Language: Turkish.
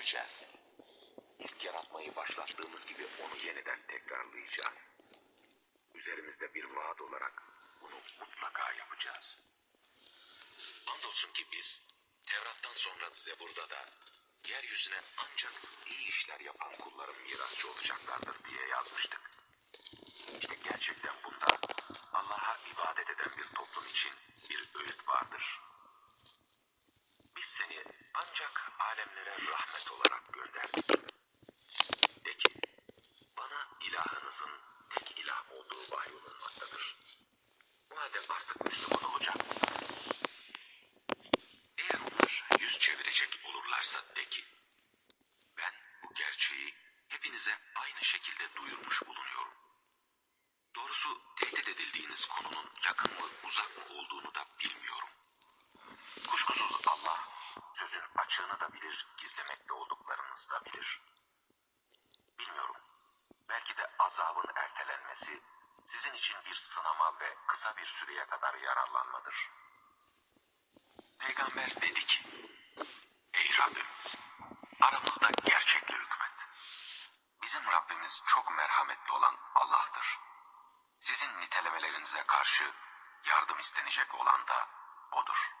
süreceğiz. İlk yaratmayı başlattığımız gibi onu yeniden tekrarlayacağız. Üzerimizde bir vaat olarak bunu mutlaka yapacağız. Andolsun ki biz Tevrat'tan sonra Zebur'da da yeryüzüne ancak iyi işler yapan kulların mirasçı olacaklardır diye yazmıştık. İşte gerçekten bunda Allah'a ibadet eden bir toplum için bir öğüt vardır. Biz seni ancak alemlere rahmet olarak gönderdik. De ki, bana ilahınızın tek ilah olduğu vahyolunmaktadır. Bu halde artık Müslüman olacak mısınız? Eğer onlar yüz çevirecek olurlarsa de ki, ben bu gerçeği hepinize aynı şekilde duyurmuş bulunuyorum. Doğrusu tehdit edildiğiniz konunun yakın açığını da bilir, gizlemekte olduklarınızı da bilir. Bilmiyorum. Belki de azabın ertelenmesi sizin için bir sınama ve kısa bir süreye kadar yararlanmadır. Peygamber dedi ki, Ey Rabbim, aramızda gerçekle hükmet. Bizim Rabbimiz çok merhametli olan Allah'tır. Sizin nitelemelerinize karşı yardım istenecek olan da O'dur.